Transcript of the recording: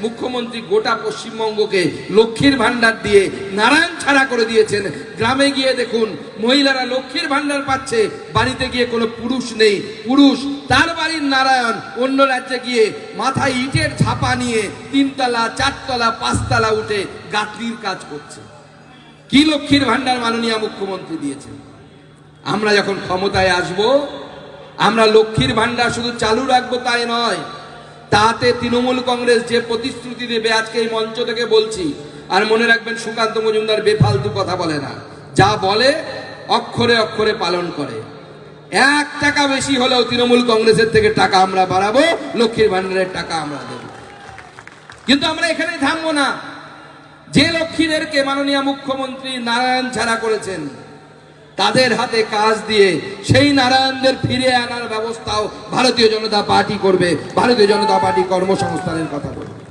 মুখ্যমন্ত্রী গোটা পশ্চিমবঙ্গকে লক্ষ্মীর ভান্ডার দিয়ে নারায়ণ ছাড়া করে দিয়েছেন। গ্রামে গিয়ে দেখুন, মহিলারা লক্ষ্মীর ভান্ডার পাচ্ছে, বাড়িতে গিয়ে কোনো পুরুষ নেই। পুরুষ, তার বাড়ির নারায়ণ, অন্য রাজ্যে গিয়ে মাথায় ইটের ছাপা নিয়ে তিনতলা, চারতলা, পাঁচতলা উঠে গাঁথনির কাজ করছে। কি লক্ষ্মীর ভান্ডার মাননীয় মুখ্যমন্ত্রী দিয়েছেন? আমরা যখন ক্ষমতায় আসব, আমরা লক্ষ্মীর ভান্ডার শুধু চালু রাখব তাই নয় তাতে তৃণমূল কংগ্রেস যে প্রতিশ্রুতি দেবে, আজকে এই মঞ্চ থেকে বলছি। আর মনে রাখবেন, সুকান্ত মজুমদার বেফালতু কথা বলে না। যা বলে, অক্ষরে অক্ষরে পালন করে। এক টাকা বেশি হলেও তৃণমূল কংগ্রেসের থেকে টাকা আমরা বাড়াবো, লক্ষ্মীর ভান্ডারের টাকা আমরা দেব। কিন্তু আমরা এখানে থামবো না। যে লক্ষ্মীদেরকে মাননীয় মুখ্যমন্ত্রী নারায়ণ ছাড়া করেছেন তাদের হাতে কাজ দিয়ে সেই নারায়ণদের ফিরে আনার ব্যবস্থাও ভারতীয় জনতা পার্টি করবে। ভারতীয় জনতা পার্টি কর্মসংস্থানের কথা বলবে।